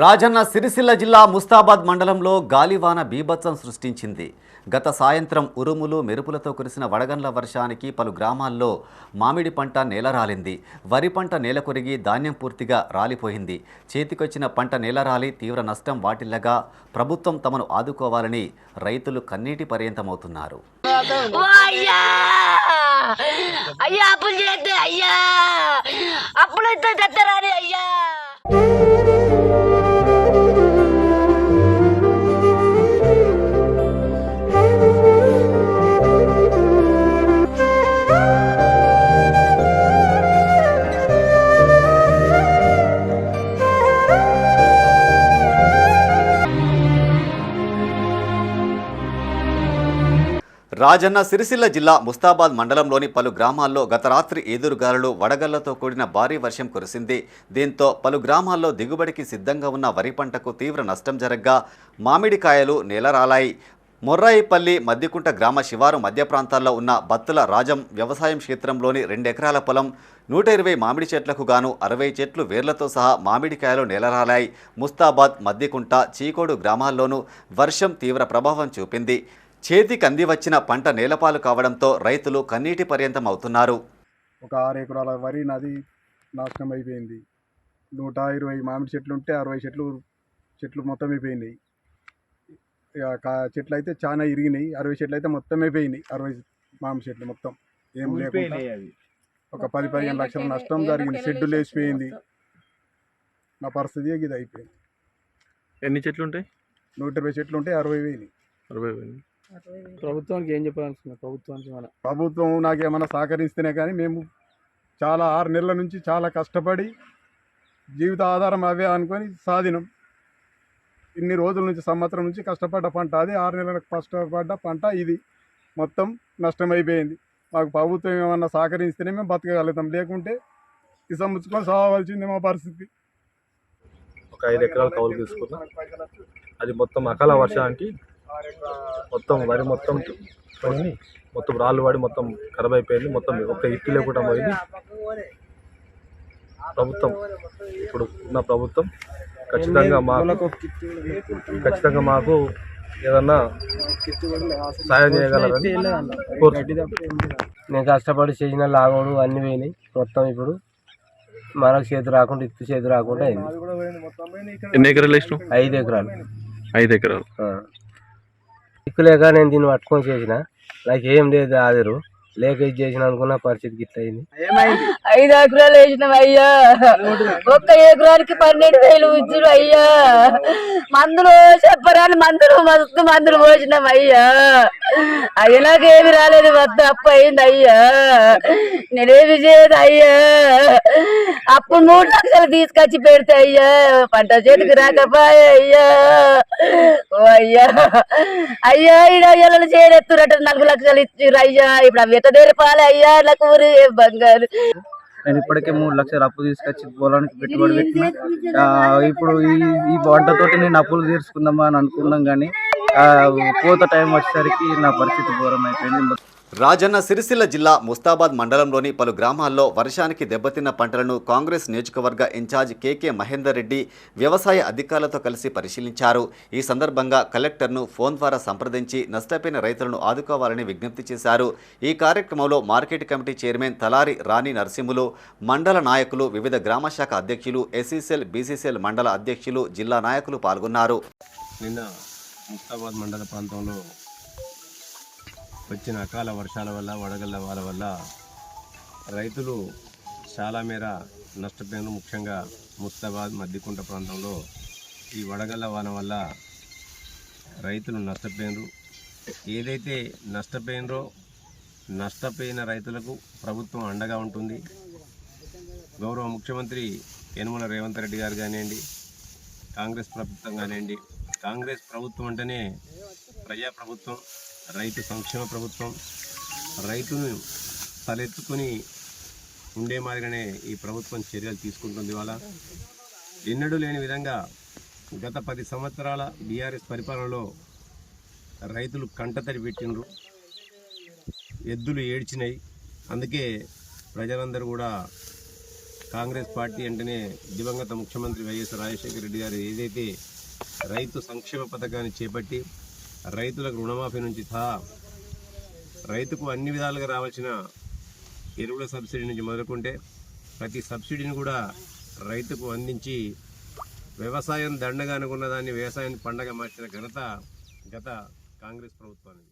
రాజన్న సిరిసిల్ల జిల్లా ముస్తాబాద్ మండలంలో గాలివాన బీభత్సం సృష్టించింది. గత సాయంత్రం ఉరుములు మెరుపులతో కురిసిన వడగండ్ల వర్షానికి పలు గ్రామాల్లో మామిడి పంట నేలరాలింది వరి పంట నేల కొరిగి ధాన్యం పూర్తిగా రాలిపోయింది. చేతికొచ్చిన పంట నేలరాలి తీవ్ర నష్టం వాటిల్లగా ప్రభుత్వం తమను ఆదుకోవాలని రైతులు కన్నీటి పర్యంతమవుతున్నారు. అయ్యా! అప్పులు చేస్తే అయ్యా! అప్పులు అయితే అయ్యా! రాజన్న సిరిసిల్ల జిల్లా ముస్తాబాద్ మండలంలోని పలు గ్రామాల్లో గత రాత్రి ఎదురుగాలులు వడగళ్ళతో కూడిన భారీ వర్షం కురిసింది. దీంతో పలు గ్రామాల్లో దిగుబడికి సిద్ధంగా ఉన్న వరి పంటకు తీవ్ర నష్టం జరగ్గా మామిడికాయలు నేలరాలాయి మొర్రాయిపల్లి మద్దికుంట గ్రామ శివారు మధ్య ప్రాంతాల్లో ఉన్న బత్తుల రాజం వ్యవసాయం క్షేత్రంలోని రెండెకరాల పొలం నూట ఇరవై మామిడి చెట్లకు గాను అరవై చెట్లు వేర్లతో సహా మామిడికాయలు నేలరాలాయి ముస్తాబాద్ మద్దికుంట చీకోడు గ్రామాల్లోనూ వర్షం తీవ్ర ప్రభావం చూపింది. చేతికి అంది వచ్చిన పంట నేలపాలు కావడంతో రైతులు కన్నీటి పర్యంతం అవుతున్నారు ఒక ఆరు ఎకరాల వరి నది నాశనం అయిపోయింది నూట ఇరవై మామిడి చెట్లు ఉంటే అరవై చెట్లు చెట్లు మొత్తం అయిపోయినాయి ఇక కా- చెట్లు అయితే చాలా ఇరిగినాయి. అరవై చెట్లు అయితే మొత్తం అయిపోయినాయి అరవై మామిడి చెట్లు మొత్తం. ఏం లేకుండా ఒక పది పదిహేను లక్షల నష్టం జరిగింది. షెడ్యూల్ వేసిపోయింది. నా పరిస్థితి ఇది అయిపోయింది ఎన్ని చెట్లు ఉంటాయి? నూట ఇరవై చెట్లు ఉంటే అరవై వేలు. అరవై వేలు. ప్రభుత్వానికి ఏం చెప్పాలనుకున్నారు ప్రభుత్వానికి మన ప్రభుత్వం నాకేమైనా సహకరిస్తేనే కానీ మేము చాలా ఆరు నెలల నుంచి చాలా కష్టపడి జీవిత ఆధారం అవే అనుకొని సాధినం. ఇన్ని రోజుల నుంచి సంవత్సరం నుంచి కష్టపడ్డ పంట అది ఆరు నెలలకు కష్టపడ్డ పంట ఇది. మొత్తం నష్టమైపోయింది. మాకు ప్రభుత్వం ఏమన్నా సహకరిస్తేనే మేము బతకగలుగుతాం. లేకుంటే ఇసముచ్చుకొని సాగవలసింది మా పరిస్థితి. ఒక ఐదు ఎకరాలు కౌలు తీసుకున్నా. అది మొత్తం అకాల వర్షానికి మొత్తం వరి మొత్తం పోయింది. మొత్తం రాళ్ళు పడి మొత్తం ఖరాబ్ అయిపోయింది. మొత్తం ఒక్క ఇట్టు లేకుండా పోయింది. ప్రభుత్వం. ఇప్పుడు ఉన్న ప్రభుత్వం ఖచ్చితంగా మాకు ఖచ్చితంగా మాకు ఏదన్నా సాయం చేయగలరని నేను కష్టపడి చేసిన లాగోడు అన్ని పోయినాయి. మొత్తం ఇప్పుడు మనకు చేతి రాకుండా ఇత్తు చేతి రాకుండా అయింది. ఎన్ని ఎకరాలు ఐదు ఎకరాలు. ఐదు ఎకరాలు. ఆ. దిక్కులేక నేను దీన్ని పట్టుకొని చేసిన. నాకు ఏం లేదు ఆదరు లేక ఇది చేసిన అనుకున్న పరిస్థితి గిట్ల అయింది. ఐదు ఎకరాలు వేసినాం అయ్యా. ఒక్క ఎకరానికి పన్నెండు వేలు ఇచ్చుడు అయ్యా. మందులు చెప్పరాని మందులు మస్తు మందులు పోసినాం అయ్యా. అయ్యా రాలేదు వద్ద అప్పు అయింది అయ్యా. నేనేమి చేయదు అయ్యా. అప్పుడు మూడు లక్షలు తీసుకొచ్చి పెడితే అయ్యా. పంట చేతికి రాకపోయా అయ్యా. ఓ అయ్యా. అయ్యా ఈడ అయ్యాలను చేరెత్తురట నాలుగు లక్షలు ఇచ్చిర్రు అయ్యా. ఇప్పుడు అవి ఎట్ట తెరిపాలి అయ్యా నాకు ఊరు బంగారు. నేను ఇప్పటికే మూడు లక్షలు అప్పు తీసుకొచ్చి పొలానికి పెట్టుబడి పెట్టిన. ఆ, ఇప్పుడు ఈ ఈ పంటతోటి నేను అప్పులు తీర్చుకుందామా అని అనుకున్నాం కానీ కోత టైం వచ్చేసరికి నా పరిస్థితి ఘోరం అయిపోయింది రాజన్న సిరిసిల్ల జిల్లా ముస్తాబాద్ మండలంలోని పలు గ్రామాల్లో వర్షానికి దెబ్బతిన్న పంటలను కాంగ్రెస్ నియోజకవర్గ ఇన్ఛార్జ్ కేకే మహేందర్ రెడ్డి వ్యవసాయ అధికారులతో కలిసి పరిశీలించారు. ఈ సందర్భంగా కలెక్టర్ను ఫోన్ ద్వారా సంప్రదించి నష్టపోయిన రైతులను ఆదుకోవాలని విజ్ఞప్తి చేశారు. ఈ కార్యక్రమంలో market committee chairman Talari Rani Narasimhulu మండల నాయకులు వివిధ గ్రామ శాఖ అధ్యక్షులు ఎస్ఈసీఎల్ బీసీసీఎల్ మండల అధ్యక్షులు జిల్లా నాయకులు పాల్గొన్నారు. నిన్న ముస్తాబాద్ మండల ప్రాంతంలో వచ్చిన అకాల వర్షాల వల్ల వడగళ్ళ వాళ్ళ వల్ల రైతులు చాలా మేర నష్టపోయినారు ముఖ్యంగా ముస్తాబాద్ మద్దికుంట ప్రాంతంలో ఈ వడగళ్ళ వాన వల్ల రైతులు నష్టపోయినరు ఏదైతే నష్టపోయినరో నష్టపోయిన రైతులకు ప్రభుత్వం అండగా ఉంటుంది. గౌరవ ముఖ్యమంత్రి యనమల రేవంత్ రెడ్డి గారు కానివ్వండి కాంగ్రెస్ ప్రభుత్వం కానివ్వండి కాంగ్రెస్ ప్రభుత్వం అంటేనే ప్రజా ప్రభుత్వం రైతు సంక్షేమ ప్రభుత్వం రైతును తలెత్తుకొని ఉండే మాదిరిగానే ఈ ప్రభుత్వం చర్యలు తీసుకుంటుంది ఇవాళ. ఎన్నడూ లేని విధంగా గత పది సంవత్సరాల బీఆర్ఎస్ పరిపాలనలో రైతులు కంటతడి పెట్టిండ్రు. ఎద్దులు ఏడ్చినాయి. అందుకే ప్రజలందరూ కూడా కాంగ్రెస్ పార్టీ అంటేనే దివంగత ముఖ్యమంత్రి వైఎస్ రాజశేఖర రెడ్డి గారు ఏదైతే రైతు సంక్షేమ పథకాన్ని చేపట్టి రైతులకు రుణమాఫీ నుంచి సహా రైతుకు అన్ని విధాలుగా రావాల్సిన ఎరువుల సబ్సిడీ నుంచి మొదలుకుంటే ప్రతి సబ్సిడీని కూడా రైతుకు అందించి వ్యవసాయం దండగా అనుకున్న దాన్ని వ్యవసాయాన్ని పండగ మార్చిన ఘనత గత కాంగ్రెస్ ప్రభుత్వానికి